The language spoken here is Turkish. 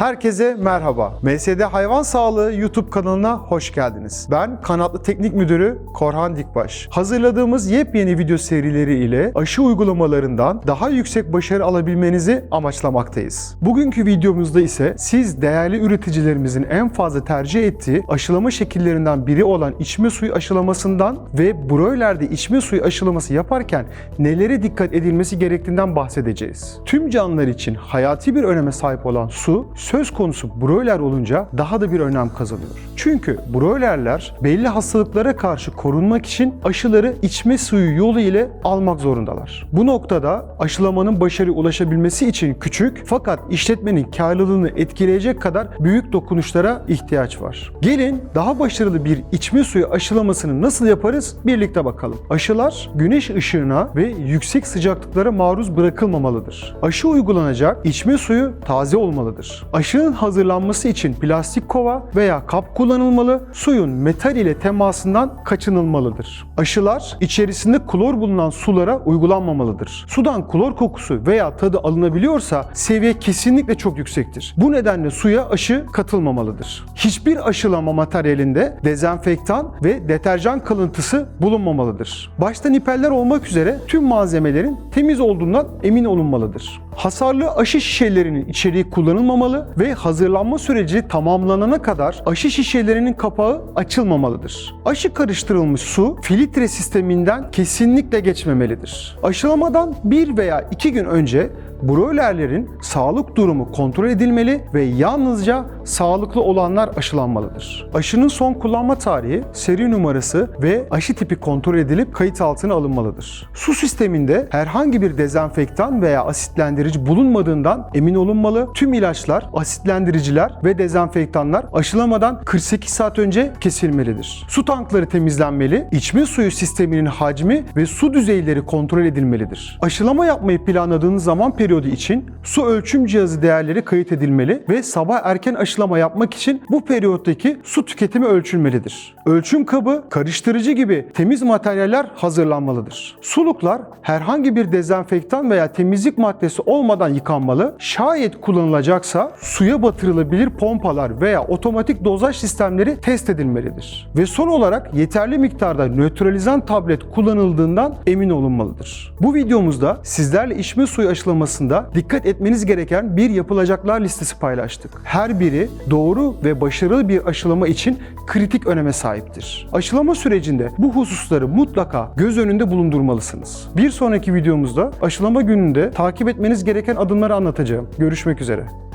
Herkese merhaba. MSD Hayvan Sağlığı YouTube kanalına hoş geldiniz. Ben Kanatlı Teknik Müdürü Korhan Dikbaş. Hazırladığımız yepyeni video serileri ile aşı uygulamalarından daha yüksek başarı alabilmenizi amaçlamaktayız. Bugünkü videomuzda ise siz değerli üreticilerimizin en fazla tercih ettiği aşılama şekillerinden biri olan içme suyu aşılamasından ve broilerde içme suyu aşılaması yaparken nelere dikkat edilmesi gerektiğinden bahsedeceğiz. Tüm canlılar için hayati bir öneme sahip olan su söz konusu broiler olunca daha da bir önem kazanıyor. Çünkü broilerler belli hastalıklara karşı korunmak için aşıları içme suyu yolu ile almak zorundalar. Bu noktada aşılamanın başarıya ulaşabilmesi için küçük fakat işletmenin karlılığını etkileyecek kadar büyük dokunuşlara ihtiyaç var. Gelin daha başarılı bir içme suyu aşılamasını nasıl yaparız birlikte bakalım. Aşılar güneş ışığına ve yüksek sıcaklıklara maruz bırakılmamalıdır. Aşı uygulanacak içme suyu taze olmalıdır. Aşının hazırlanması için plastik kova veya kap kullanılmalı, suyun metal ile temasından kaçınılmalıdır. Aşılar içerisinde klor bulunan sulara uygulanmamalıdır. Sudan klor kokusu veya tadı alınabiliyorsa seviye kesinlikle çok yüksektir. Bu nedenle suya aşı katılmamalıdır. Hiçbir aşılama materyalinde dezenfektan ve deterjan kalıntısı bulunmamalıdır. Başta nipeller olmak üzere tüm malzemelerin temiz olduğundan emin olunmalıdır. Hasarlı aşı şişelerinin içeriği kullanılmamalı ve hazırlanma süreci tamamlanana kadar aşı şişelerinin kapağı açılmamalıdır. Aşı karıştırılmış su filtre sisteminden kesinlikle geçmemelidir. Aşılamadan bir veya iki gün önce broilerlerin sağlık durumu kontrol edilmeli ve yalnızca sağlıklı olanlar aşılanmalıdır. Aşının son kullanma tarihi, seri numarası ve aşı tipi kontrol edilip kayıt altına alınmalıdır. Su sisteminde herhangi bir dezenfektan veya asitlendirici bulunmadığından emin olunmalı. Tüm ilaçlar, asitlendiriciler ve dezenfektanlar aşılamadan 48 saat önce kesilmelidir. Su tankları temizlenmeli, içme suyu sisteminin hacmi ve su düzeyleri kontrol edilmelidir. Aşılama yapmayı planladığınız zaman periyodu için su ölçüm cihazı değerleri kayıt edilmeli ve sabah erken aşılama yapmak için bu periyottaki su tüketimi ölçülmelidir. Ölçüm kabı, karıştırıcı gibi temiz materyaller hazırlanmalıdır. Suluklar herhangi bir dezenfektan veya temizlik maddesi olmadan yıkanmalı. Şayet kullanılacaksa suya batırılabilir pompalar veya otomatik dozaj sistemleri test edilmelidir. Ve son olarak yeterli miktarda nötralizan tablet kullanıldığından emin olunmalıdır. Bu videomuzda sizlerle içme suyu aşılamasında dikkat etmeniz gereken bir yapılacaklar listesi paylaştık. Her biri doğru ve başarılı bir aşılama için kritik öneme sahiptir. Aşılama sürecinde bu hususları mutlaka göz önünde bulundurmalısınız. Bir sonraki videomuzda aşılama gününde takip etmeniz gereken adımları anlatacağım. Görüşmek üzere.